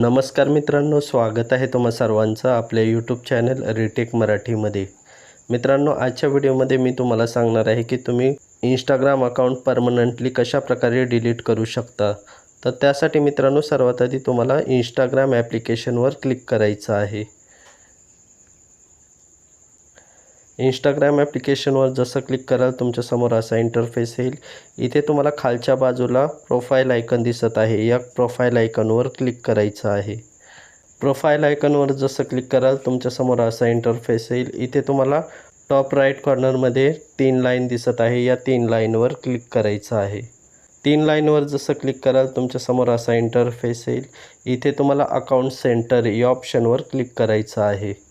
नमस्कार मित्रांनो स्वागत आहे तुम्हा सर्वांचं आपल्या यूट्यूब चॅनल रिटेक मराठीमध्ये. मित्रांनो आजच्या व्हिडिओमध्ये मी तुम्हाला सांगणार आहे की तुम्ही इंस्टाग्राम अकाउंट परमनंटली कशा प्रकारे डिलीट करू शकता? तर त्यासाठी मित्रांनो सर्वात आधी तुम्हाला इंस्टाग्राम ॲप्लिकेशनवर क्लिक करायचं आहे. इंस्टाग्राम ॲप्लिकेशनवर जसं क्लिक कराल तुमच्यासमोर असा इंटरफेस येईल. इथे तुम्हाला खालच्या बाजूला प्रोफाईल आयकन दिसत आहे. या प्रोफाईल आयकनवर क्लिक करायचं आहे. प्रोफाईल आयकनवर जसं क्लिक कराल तुमच्यासमोर असा इंटरफेस येईल. इथे तुम्हाला टॉप राईट कॉर्नरमध्ये तीन लाईन दिसत आहे. या तीन लाईनवर क्लिक करायचं आहे. तीन लाईनवर जसं क्लिक कराल तुमच्यासमोर असा इंटरफेस येईल. इथे तुम्हाला अकाउंट सेंटर या ऑप्शनवर क्लिक करायचं आहे.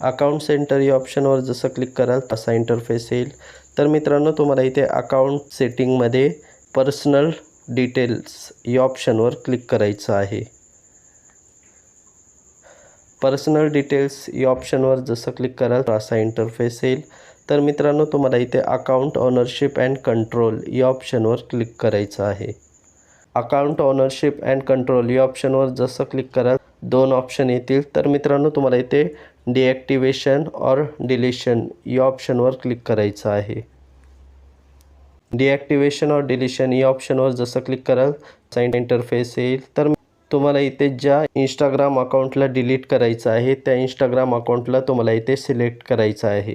अकाउंट सेंटर या ऑप्शनवर जसं क्लिक कराल तसा इंटरफेस येईल. तर मित्रांनो तुम्हाला इथे अकाउंट सेटिंगमध्ये पर्सनल डिटेल्स या ऑप्शनवर क्लिक करायचं आहे. पर्सनल डिटेल्स या ऑप्शनवर जसं क्लिक कराल असा इंटरफेस येईल. तर मित्रांनो तुम्हाला इथे अकाउंट ऑनरशिप अँड कंट्रोल या ऑप्शनवर क्लिक करायचं आहे. अकाउंट ऑनरशिप अँड कंट्रोल या ऑप्शनवर जसं क्लिक कराल दोन ऑप्शन येतील. तर मित्रांनो तुम्हाला इथे डिॲक्टिवेशन और डिलिशन या ऑप्शनवर क्लिक करायचं आहे. डिॲक्टिवेशन और डिलिशन या ऑप्शनवर जसं क्लिक कराल साईन इंटरफेस येईल. तर तुम्हाला इथे ज्या इंस्टाग्राम अकाउंटला डिलीट करायचं आहे त्या इंस्टाग्राम अकाउंटला तुम्हाला इथे सिलेक्ट करायचं आहे.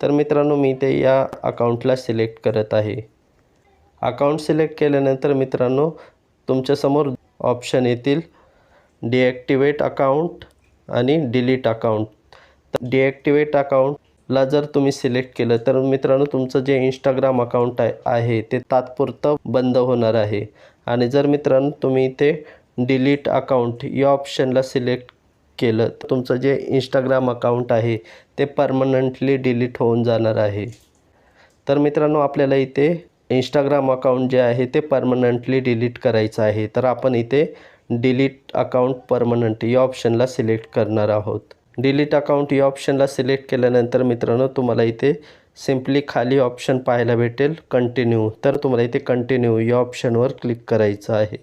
तर मित्रांनो मी इथे या अकाउंटला सिलेक्ट करत आहे. अकाउंट सिलेक्ट केल्यानंतर मित्रांनो तुमच्यासमोर ऑप्शन येतील. डिॲक्टिवेट अकाउंट आणि डिलीट अकाउंट. तर डिॲक्टिवेट अकाउंटला जर तुम्ही सिलेक्ट केलं तर मित्रांनो तुमचं जे इंस्टाग्राम अकाउंट आहे ते तात्पुरतं बंद होणार आहे. आणि जर मित्रांनो तुम्ही इथे डिलीट अकाउंट या ऑप्शनला सिलेक्ट केलं तर तुमचं जे इंस्टाग्राम अकाउंट आहे ते परमनंटली डिलीट होऊन जाणार आहे. तर मित्रांनो आपल्याला इथे इंस्टाग्राम अकाउंट जे आहे ते परमनंटली डिलीट करायचं आहे. तर आपण इथे डिलीट अकाउंट परमनंट या ऑप्शनला सिलेक्ट करणार आहोत. डिलीट अकाउंट या ऑप्शनला सिलेक्ट केल्यानंतर मित्रांनो तुम्हाला इथे सिम्पली खाली ऑप्शन पाहायला भेटेल कंटिन्यू तर तुम्हाला इथे कंटिन्यू या ऑप्शनवर क्लिक करायचं आहे.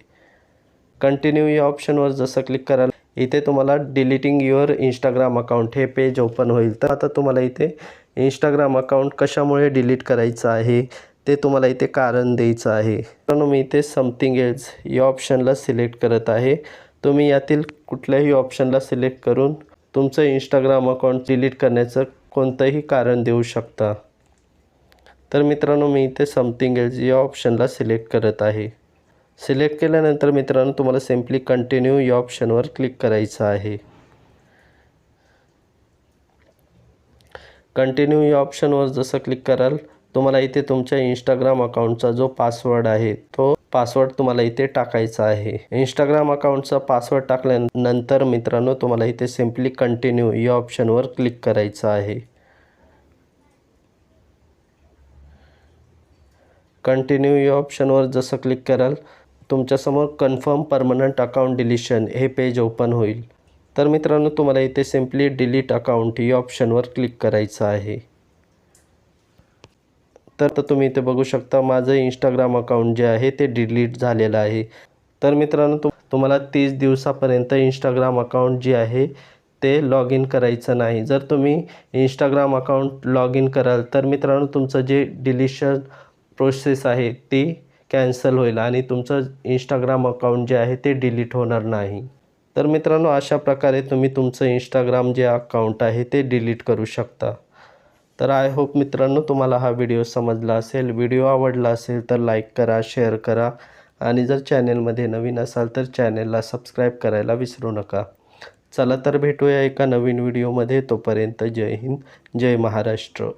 कंटिन्यू या ऑप्शनवर जसं क्लिक कराल इथे तुम्हाला डिलीटिंग युअर इंस्टाग्राम अकाउंट हे पेज ओपन होईल. तर आता तुम्हाला इथे इंस्टाग्राम अकाउंट कशामुळे डिलीट करायचं आहे? ते तुम्हाला इथे कारण द्यायचं आहे. मित्रांनो मी इथे समथिंग एल्स या ऑप्शनला सिलेक्ट करत आहे. तुम्ही यातील कुठल्याही ऑप्शनला सिलेक्ट करून तुमचं इंस्टाग्राम अकाउंट डिलीट करण्याचं कोणतंही कारण देऊ शकता. तर मित्रांनो मी इथे समथिंग एल्स या ऑप्शनला सिलेक्ट करत आहे. सिलेक्ट केल्यानंतर मित्रांनो तुम्हाला सिम्पली कंटिन्यू या ऑप्शनवर क्लिक करायचं आहे. कंटिन्यू या ऑप्शनवर जसं क्लिक कराल तुम्हाला इथे तुमच्या इंस्टाग्राम अकाउंटचा जो पासवर्ड आहे तो पासवर्ड तुम्हाला इथे टाकायचा आहे. इंस्टाग्राम अकाउंटचा पासवर्ड टाकल्यानंतर मित्रांनो तुम्हाला इथे सिम्पली कंटिन्यू या ऑप्शनवर क्लिक करायचं आहे. कंटिन्यू या ऑप्शनवर जसं क्लिक कराल तुमच्यासमोर कन्फर्म परमनंट अकाउंट डिलिशन हे पेज ओपन होईल. तर मित्रांनो तुम्हाला इथे सिम्पली डिलीट अकाउंट या ऑप्शनवर क्लिक करायचं आहे. तर तुम्ही इथे बघू शकता माझं इंस्टाग्राम अकाउंट जे आहे ते डिलीट झालेलं आहे. तर मित्रांनो तुम तुम्हाला तीस दिवसापर्यंत इंस्टाग्राम अकाउंट जे आहे ते लॉग इन करायचं नाही. जर तुम्ही इंस्टाग्राम अकाउंट लॉग इन कराल तर मित्रांनो तुमचं जे डिलिशन प्रोसेस आहे ती कॅन्सल होईल आणि तुमचं इंस्टाग्राम अकाउंट जे आहे ते डिलीट होणार नाही. तर मित्रांनो अशा प्रकारे तुम्ही तुमचं इंस्टाग्राम जे अकाउंट आहे ते डिलीट करू शकता. तर आय होप मित्रांनो तुम्हाला हा व्हिडिओ समजला असेल. व्हिडिओ आवडला असेल तर लाईक करा शेअर करा. आणि जर चॅनेलमध्ये नवीन असाल तर चॅनेलला सबस्क्राईब करायला विसरू नका. चला तर भेटूया एका नवीन व्हिडिओमध्ये तोपर्यंत जय हिंद जय महाराष्ट्र.